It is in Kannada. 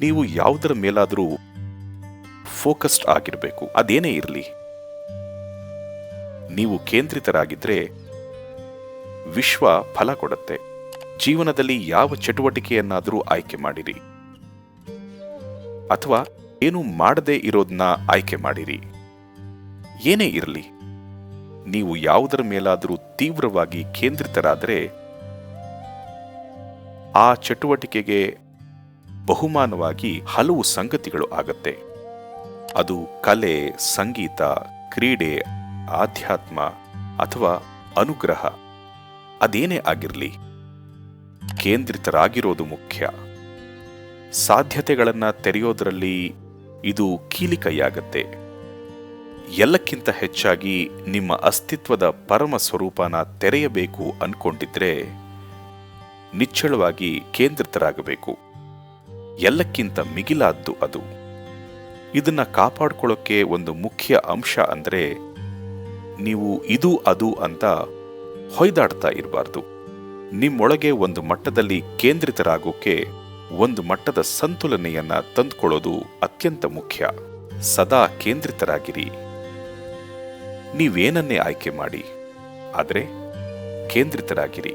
ನೀವು ಯಾವುದರ ಮೇಲಾದರೂ ಫೋಕಸ್ಡ್ ಆಗಿರಬೇಕು. ಅದೇನೇ ಇರಲಿ. ನೀವು ಕೇಂದ್ರಿತರಾಗಿದ್ದರೆ ವಿಶ್ವ ಫಲ ಕೊಡುತ್ತೆ. ಜೀವನದಲ್ಲಿ ಯಾವ ಚಟುವಟಿಕೆಯನ್ನಾದರೂ ಆಯ್ಕೆ ಮಾಡಿರಿ. ಅಥವಾ ಏನು ಮಾಡದೇ ಇರೋದನ್ನ ಆಯ್ಕೆ ಮಾಡಿರಿ. ಏನೇ ಇರಲಿ. ನೀವು ಯಾವುದರ ಮೇಲಾದರೂ ತೀವ್ರವಾಗಿ ಕೇಂದ್ರಿತರಾದರೆ ಆ ಚಟುವಟಿಕೆಗೆ ಬಹುಮಾನವಾಗಿ ಹಲವು ಸಂಗತಿಗಳು ಆಗತ್ತೆ. ಅದು ಕಲೆ, ಸಂಗೀತ, ಕ್ರೀಡೆ, ಆಧ್ಯಾತ್ಮ ಅಥವಾ ಅನುಗ್ರಹ. ಅದೇನೇ ಆಗಿರಲಿ. ಕೇಂದ್ರಿತರಾಗಿರೋದು ಮುಖ್ಯ. ಸಾಧ್ಯತೆಗಳನ್ನು ತೆರೆಯೋದರಲ್ಲಿ ಇದು ಕೀಲಿಕೈಯಾಗತ್ತೆ. ಎಲ್ಲಕ್ಕಿಂತ ಹೆಚ್ಚಾಗಿ ನಿಮ್ಮ ಅಸ್ತಿತ್ವದ ಪರಮ ಸ್ವರೂಪನ ತೆರೆಯಬೇಕು ಅನ್ಕೊಂಡಿದ್ರೆ ನಿಚ್ಚಳವಾಗಿ ಕೇಂದ್ರಿತರಾಗಬೇಕು. ಎಲ್ಲಕ್ಕಿಂತ ಮಿಗಿಲಾದ್ದು ಅದು. ಇದನ್ನು ಕಾಪಾಡ್ಕೊಳ್ಳೋಕ್ಕೆ ಒಂದು ಮುಖ್ಯ ಅಂಶ ಅಂದರೆ, ನೀವು ಇದು ಅದು ಅಂತ ಹೊಯ್ದಾಡ್ತಾ ಇರಬಾರ್ದು. ನಿಮ್ಮೊಳಗೆ ಒಂದು ಮಟ್ಟದಲ್ಲಿ ಕೇಂದ್ರಿತರಾಗೋಕೆ ಒಂದು ಮಟ್ಟದ ಸಂತುಲನೆಯನ್ನ ತಂದುಕೊಳ್ಳೋದು ಅತ್ಯಂತ ಮುಖ್ಯ. ಸದಾ ಕೇಂದ್ರಿತರಾಗಿರಿ. ನೀವೇನನ್ನೇ ಆಯ್ಕೆ ಮಾಡಿ, ಆದರೆ ಕೇಂದ್ರಿತರಾಗಿರಿ.